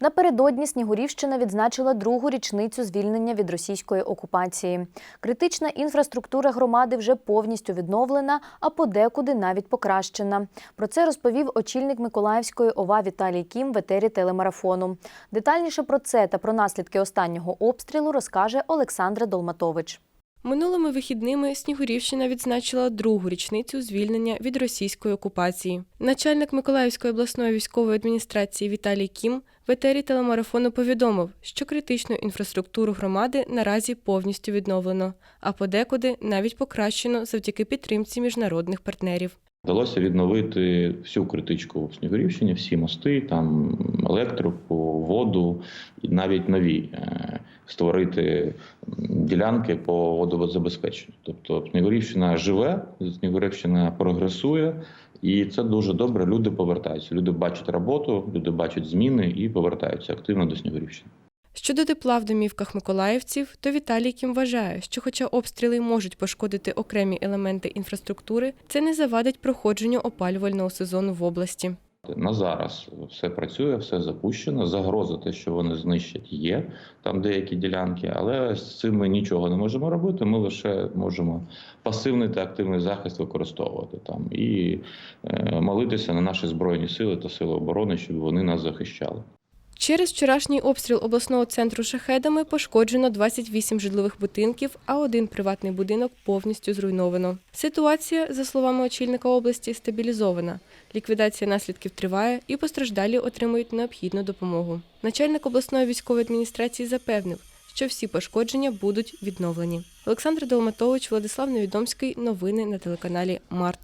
Напередодні Снігурівщина відзначила другу річницю звільнення від російської окупації. Критична інфраструктура громади вже повністю відновлена, а подекуди навіть покращена. Про це розповів очільник Миколаївської ОВА Віталій Кім в етері телемарафону. Детальніше про це та про наслідки останнього обстрілу розкаже Олександра Долматович. Минулими вихідними Снігурівщина відзначила другу річницю звільнення від російської окупації. Начальник Миколаївської обласної військової адміністрації Віталій Кім в етері телемарафону повідомив, що критичну інфраструктуру громади наразі повністю відновлено, а подекуди навіть покращено завдяки підтримці міжнародних партнерів. Вдалося відновити всю критичку в Снігурівщині, всі мости, там електрику, воду навіть нові е, створити ділянки по водозабезпеченню. Тобто Снігурівщина живе, Снігурівщина прогресує, і це дуже добре. Люди повертаються. Люди бачать роботу, люди бачать зміни і повертаються активно до Снігурівщини. Щодо тепла в домівках миколаївців, то Віталій Кім вважає, що хоча обстріли можуть пошкодити окремі елементи інфраструктури, це не завадить проходженню опалювального сезону в області. На зараз все працює, все запущено. Загроза те, що вони знищать, є там деякі ділянки, але з цим ми нічого не можемо робити. Ми лише можемо пасивний та активний захист використовувати там і е, молитися на наші збройні сили та сили оборони, щоб вони нас захищали. Через вчорашній обстріл обласного центру шахедами пошкоджено 28 житлових будинків, а один приватний будинок повністю зруйновано. Ситуація, за словами очільника області, стабілізована. Ліквідація наслідків триває і постраждалі отримують необхідну допомогу. Начальник обласної військової адміністрації запевнив, що всі пошкодження будуть відновлені. Олександр Долматович, Владислав Невідомський. Новини на телеканалі Март.